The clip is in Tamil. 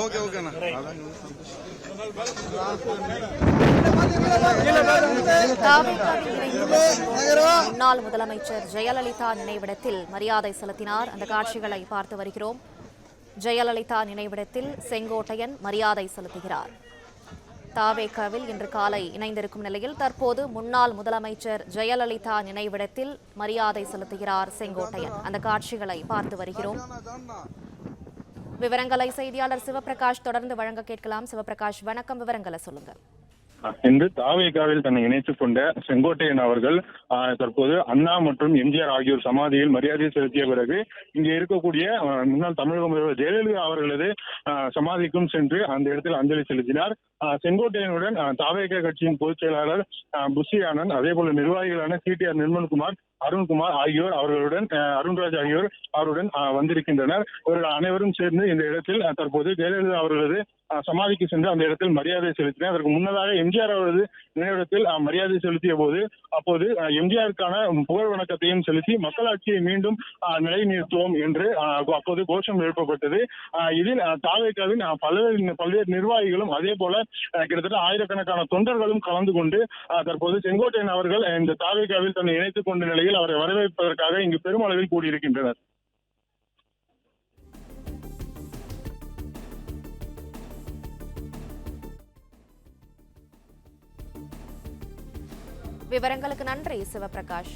ஓகே ஓகேண்ணா அதான் முன்னாள் முதலமைச்சர் ஜெயலலிதா நினைவிடத்தில் மரியாதை செலுத்தினார். அந்த காட்சிகளை பார்த்து வருகிறோம். ஜெயலலிதா நினைவிடத்தில் செங்கோட்டையன் மரியாதை செலுத்துகிறார். தாவேகாவில் இன்று காலை இணைந்திருக்கும் நிலையில் தற்போது முன்னாள் முதலமைச்சர் ஜெயலலிதா நினைவிடத்தில் மரியாதை செலுத்துகிறார் செங்கோட்டையன். அந்த காட்சிகளை பார்த்து வருகிறோம். விவரங்களை செய்தியாளர் சிவபிரகாஷ் தொடர்ந்து வழங்க கேட்கலாம். சிவபிரகாஷ் வணக்கம். விவரங்களை சொல்லுங்க என்று தாவேகாவில் தன்னை இணைத்துக் கொண்ட செங்கோட்டையன் அவர்கள் தற்போது அண்ணா மற்றும் எம்ஜிஆர் ஆகியோர் சமாதியில் மரியாதை செலுத்திய பிறகு இங்கே இருக்கக்கூடிய முன்னாள் தமிழக முதல்வர் ஜெயலலிதா அவர்களது சமாதிக்கும் சென்று அந்த இடத்தில் அஞ்சலி செலுத்தினார். செங்கோட்டையனுடன் தாவேகா கட்சியின் பொதுச் செயலாளர் புஷி ஆனந்த் அதே போல நிர்வாகிகளான சிடிஆர் நிர்மல்குமார் அருண்குமார் ஆகியோர் அவர்களுடன் அருண்ராஜ் ஆகியோர் அவருடன் வந்திருக்கின்றனர். இவர்கள் அனைவரும் சேர்ந்து இந்த இடத்தில் தற்போது ஜெயலலிதா அவர்களது ஆஹ், சமாதிக்கு சென்று அந்த இடத்தில் மரியாதை செலுத்தினர். அதற்கு முன்னதாக எம்ஜிஆர் அவரது நினைவிடத்தில் மரியாதை செலுத்திய போது அப்போது எம்ஜிஆருக்கான புகழ் வணக்கத்தையும் செலுத்தி மக்களாட்சியை மீண்டும் நிலைநிறுத்துவோம் என்று அப்போது கோஷம் எழுப்பப்பட்டது. ஆஹ், இதில் தாவேக்காவின் தாவேகாவின் பல்வேறு பல்வேறு நிர்வாகிகளும் அதே போல கிட்டத்தட்ட ஆயிரக்கணக்கான தொண்டர்களும் கலந்து கொண்டு தற்போது செங்கோட்டையன் அவர்கள் இந்த தாவேகாவில் தன்னை இணைத்துக் கொண்ட நிலையில் அவரை வரவேற்பதற்காக இங்கு பெருமளவில் கூடியிருக்கின்றனர். விவரங்களுக்கு நன்றி சிவபிரகாஷ்.